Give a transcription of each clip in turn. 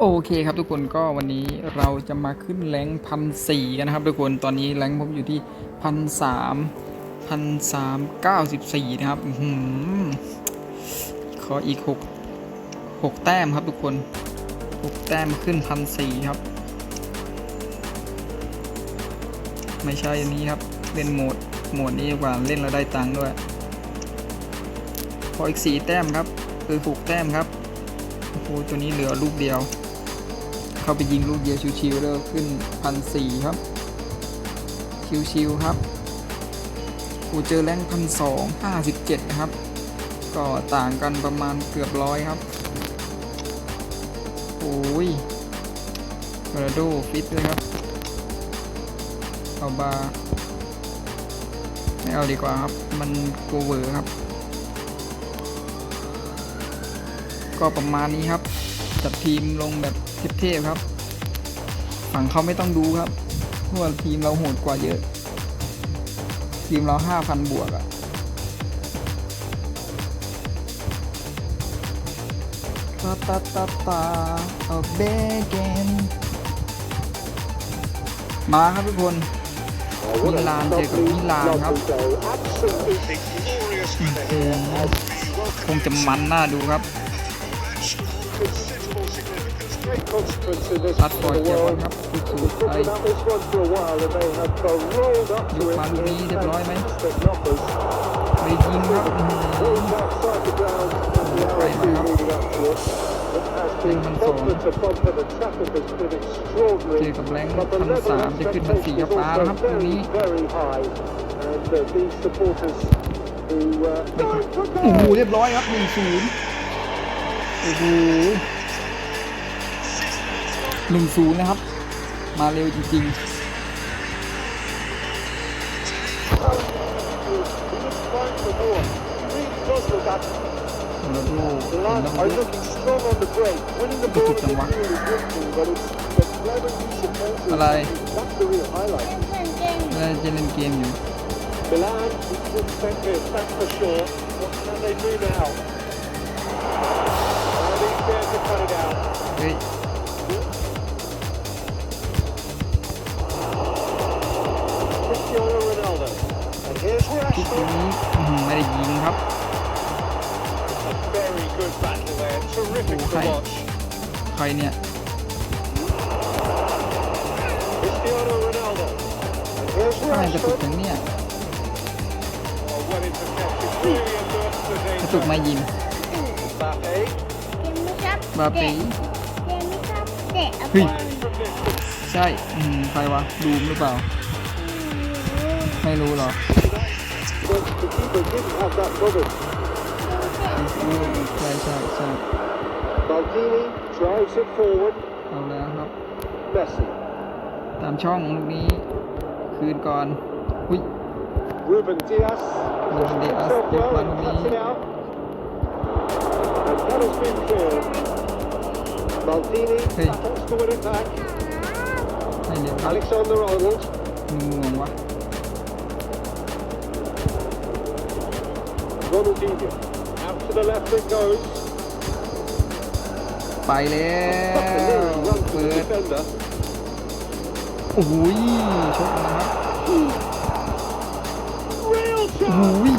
โอเคครับทุกคนก็วันนี้เราจะมาขึ้นแรงพันสี่กันนะครับทุกคนตอนนี้แรงผมอยู่ที่พันสามพันสามเก้าสิบสี่นะครับอื้อหือขออีกหกหกแต้มครับทุกคนหกแต้มขึ้นพันสี่ครับ ไม่ใช่อันนี้ครับ เล่นโหมดโหมดนี้กว่าเล่นแล้วได้ตังค์ด้วยขออีกสี่แต้มครับคือหกแต้มครับโอ้โหตัวนี้เหลือลูกเดียว เข้าไปยิงลูกเดียวชิวๆแล้วขึ้นพันสี่ครับ ชิวๆครับกูเจอแรงพันสองห้าสิบเจ็ดนะครับ ก็ต่างกันประมาณเกือบร้อยครับ โอ้ยโรนัลโดฟิตเลยครับ เอาบาไม่เอาดีกว่าครับ มันโกเวอร์ครับ ก็ประมาณนี้ครับ จัดทีมลงแบบเทพๆครับ ฝั่งเขาไม่ต้องดูครับเพราะว่าทีมเราโหดกว่าเยอะ ทีมเราห้าพันบวกอะตาตาตาตาเอาเบเกนมาครับทุกคนมิลานเจอกับมิลานครับอืมคงจะมันน่าดูครับ ตัดฟอร์เกียร์บอลครับลูกสูดไปยกมาลูกนี้เรียบร้อยไหมไปยิงครับอื้อหือไปมาครับแรงมันสองเจอกับแรงพันสามจะขึ้นพันสี่กับปลาแล้วครับลูกนี้โอ้โหเรียบร้อยครับหนึ่งศูนย์โอ้โห หนึ่งศูนย์นะครับ มาเร็วจริง ๆโรนัลโดโรนัลโดอะไรแล้วจะเล่นเกมอยู่ Milan, this is good battle there. Terrific to Okay. watch. ใครเนี่ย Cristiano Ronaldo. And here's ทำไมกระตุก Rashford. อย่างเนี้ย Oh, well intercepted. Really alert to กระตุก danger. มายิง Mbappe. เกมไม่ชอบบาเตะปี เกมไม่ชอบเตะเอาเฮ้ยบอล From distance. ใช่ อืม ใครวะ ดูมหรือเปล่า ไม่รู้หรอ But the keeper didn't have that covered. อืมใช่ใช่ใช่ Maldini drives it forward. เอาแล้วครับ Messi. ตามช่องลูกนี้ คืนก่อนอุ้ย Ruben Diaz. Ruben Diaz, himself Jeff well and Van cuts it out. And that has been cleared. Maldini Hey. battles to win it back. ให้เรียบร้อย Alexander Arnold. มึงงงวะ Ronaldinho. Out to the left it goes. ไปแล้ว Buccaneer runs to เปิ the ด defender. โอ้ยชกนะครับ Real โอ้ chance. ย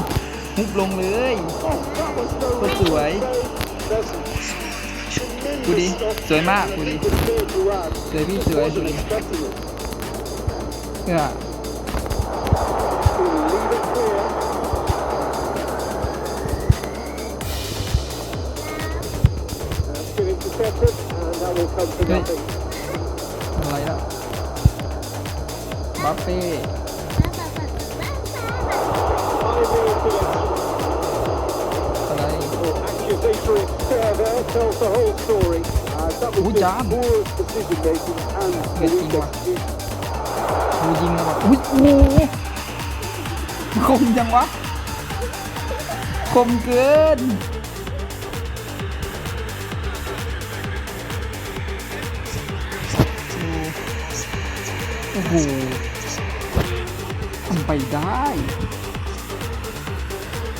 ฮุบลงเลย Oh, that was no Có easy sủi. save. There's Cú đi, tremendous stuff sủi mạ, cú đi. with Sergio Ramos. สวยพี่ Just สวย wasn't expecting it. เนี่ย will come to Hey. nothing. อะไรล่ะบัฟเป้ Five nil to them. อะไร Accusatory stare there tells the whole story. Uh, that was Ui, just chán. poor decision making and the Mệt weak kinh quá. execution. ดูยิงแล้วแบบอุ้ยโอ้โหคมจังวะคมเกิน อ้โหทำไปได้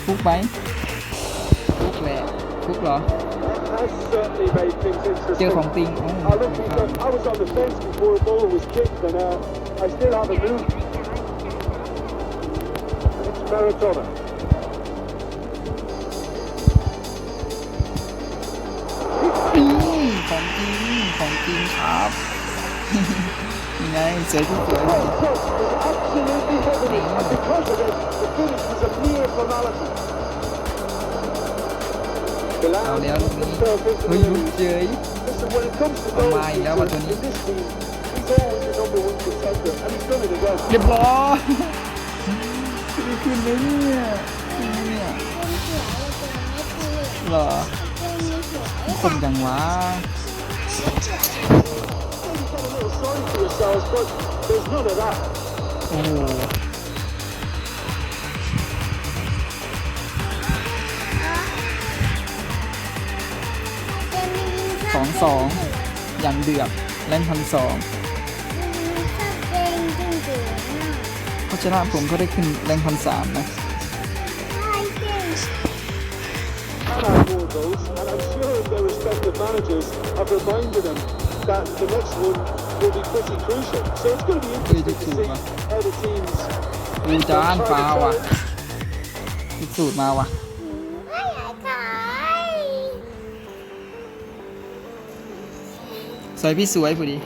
ฟุกไหมฟุกแหละฟุกเหรอ เจอของจริงอ๋อครับ ของจริงของจริงครับ ไงสวยที่สวยเลยเอาแล้วตรงนี้เฮ้ยลุกเฉยเอามาอีกแล้วมาตัวนี้เรียบร้อยดีขึ้นเลยเนี่ยเนี่ยหรอคนจังวะ โอ้โหเป็นมียิงสองสองอย่างเดือดแรงพันสองชอบเก่งจริงๆนะเพราะชนะผมก็ได้ขึ้นแรงพันสามนะใช่เก่ง And I more goals, and I'm sure their respective managers have reminded them that the next one will be pretty crucial. So it's going to be interesting to see how the teams อูจานฟ้าว่ะลูกสูตรมาว่ะไม่อยากขายสวยพี่สวยพอดี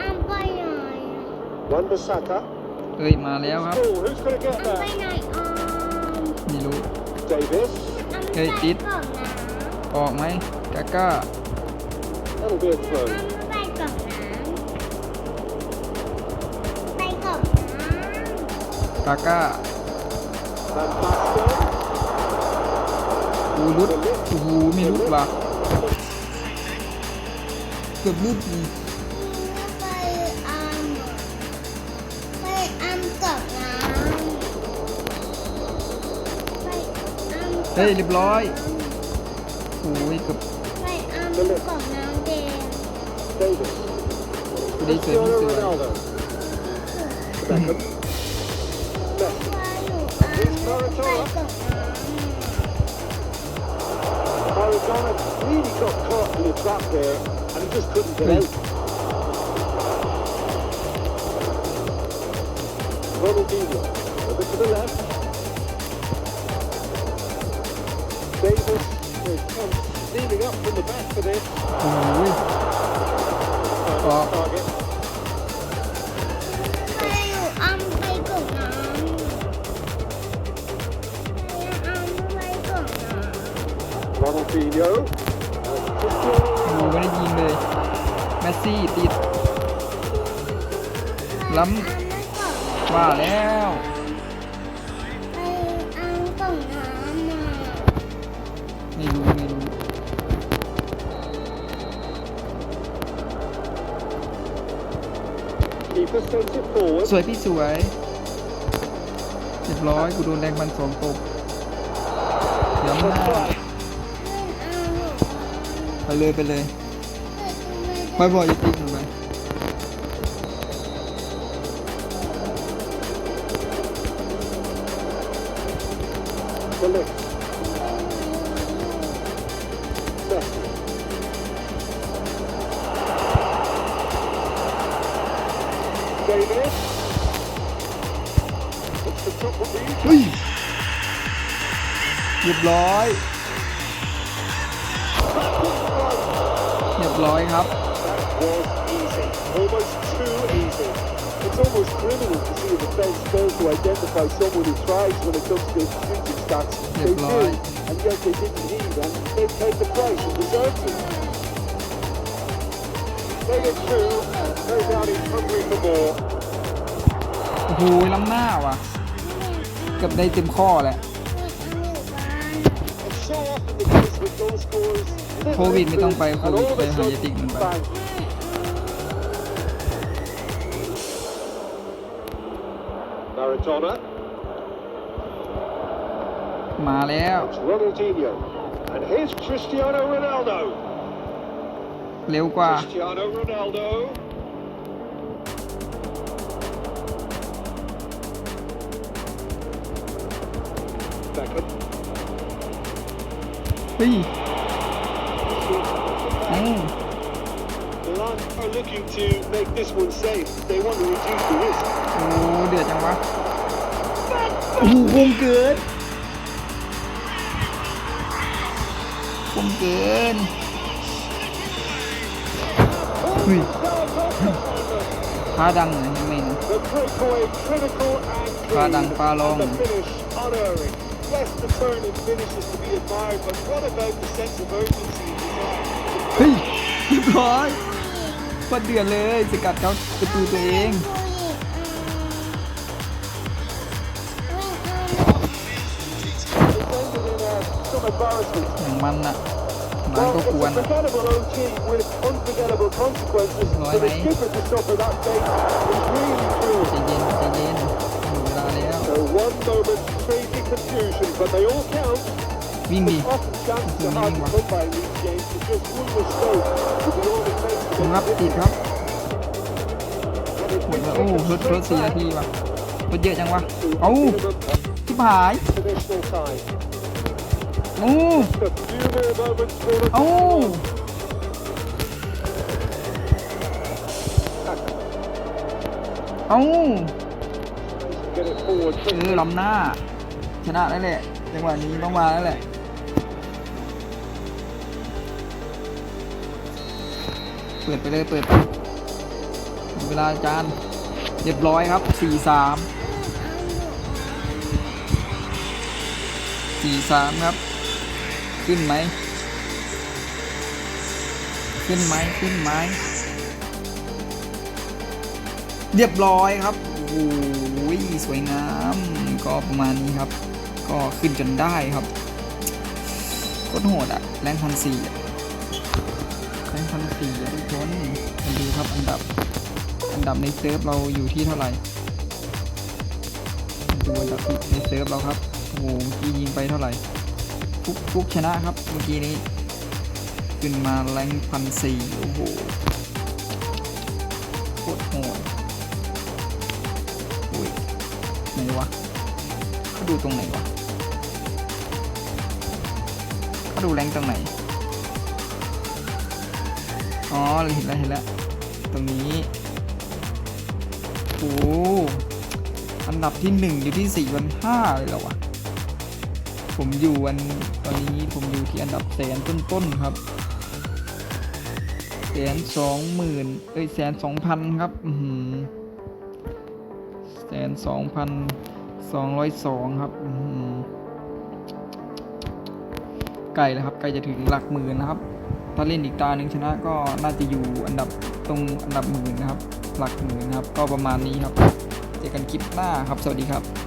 อัมไปหน่อย Wan Bissaka. เอ้ย มาแล้วครับ Oh, who's going to อั get มไป that? หน่อยออมไม่รู้ Davis. อัมเฮ้ยไปติดก่อนนะออกไหมกาก้า That'll be a throw. อัมไปก่อนนะไปก่อนนะกาก้า Van Basten. อูรุดโอ้โหไม่รุดว่ะเกือบรุดอีกไปอัมไปอัมก่อนนะไปอัมก่อนนะเฮ้ยเรียบร้อยโอ้ยเกือบ ไปอัมก่อนน้ำแดง Davis. พอดีสวยพี่ Cristiano สวย Ronaldo. Beckham. Messi. ว่าหนูอัมไปก่อนน้ Maradona really got caught in a trap there, and he just couldn't get Hey. out. Ronaldinho, over to the left. Davis is come steaming up from the back for this. โอ้ ย Uh, Oh. target. ำไปหนูอัมไปก่อนน้ำไปอัมไปก่อนน้ำ Ronaldinho. And โอ้โหไม่ได้ยิงเลย แมสซี่ติดล้อัมไปก่อนำว่าแล้ว ไปอัมก่อนน้ำมา ไม่รู้ สวยพี่สวยเรียบร้อยกูโดนแรงพันสองตกย้ำหน้า Offside. เล่นอัมหนูไปเลยไปเลยเกิดทำไมบอยบอยจะตีหนูไหม The lift. Messi. รียบร้อย เรียบร้อยครับ That was easy. Almost too easy. It's almost criminal to see a defence fail to identify someone who thrives when it comes to shooting stats. They Good do, line. and yet they didn't heed, and they paid the price and deserved to. They get through, no doubt he's hungry for more. โอ้โหล้ำหน้าว่ะ เกือบได้เต็มข้อแหละ โควิดไม่ต้องไป influence, โค and วิด all of ไป a หายา sudden, ติกมันไป bang. 'Maradona, มาแล้ว it's Ronaldinho, and here's Cristiano Ronaldo. เร็วกว่า เฮ้ยเอ้า Milan are looking to make this one safe. They want to reduce the risk. โอ้เดือดจังวะโอ้โหคมเกินคมเกินเฮ้ยพาดังเหมือนยังไม่นะ The breakaway critical and Padang clean. Palong. And the finish unerring. Yes, the turn and finish is to be admired, but what about the sense of urgency and design? เฮ้ยเรียบร้อยโคตรเดือดเลยสกัดเขาประตูตัวเอง It's ended in uh, some embarrassment. อย่างมันอะมัน Well, ก็ it's กวน a อะ forgettable OT with unforgettable consequences. Rồi For the mày. skipper to suffer that fate is really cruel. ใจเย็นใจเย็น One moment crazy confusion, but they all count. วิ่งดิ Often chances are hard to come by in these games, but just one mistake will be all it takes to เออล้ำหน้า ชนะแล้วแหละจังหวะนี้ต้องมาแล้วแหละเปิดไปเลยเปิดไปเวลาจารย์เรียบร้อยครับสี่สามสี่สามครับ ขึ้นไหม ขึ้นไหมขึ้นไหม เรียบร้อยครับ โอ้ โหสวยงามก็ประมาณนี้ครับ ก็ขึ้นจนได้ครับโคตรโหดอะแรงพันสี่แรงพันสี่ทุกคนมาดูครับอันดับ อันดับในเซิร์ฟเราอยู่ที่เท่าไหร่ดูอันดับในเซิร์ฟเราครับโอ้โหกี้ยิงไปเท่าไหร่ฟุกฟุกชนะครับเมื่อกี้นี้ ขึ้นมาแรงพันสี่โอ้โหโคตรโหด ไหนวะเขาดูตรงไหนวะเขาดูแรงตรงไหน อ๋อเห็นแล้วเห็นแล้วตรงนี้โอ้หอันดับที่หนึ่งอยู่ที่สี่วันห้าเลยเหรอวะผมอยู่วันตอนนี้ผมอยู่ที่อันดับแสนต้นๆครับแสนสองหมื่นเอ้ยแสนสองพันครับ อื นสองพันสองร้อยสองครับอื้อหือใกล้แล้วครับใกล้จะถึงหลักหมื่นนะครับ ถ้าเล่นอีกตาหนึ่งชนะก็น่าจะอยู่อันดับตรงอันดับหมื่นนะครับ หลักหมื่นนะครับ ก็ประมาณนี้ครับ เจอกันคลิปหน้าครับ สวัสดีครับ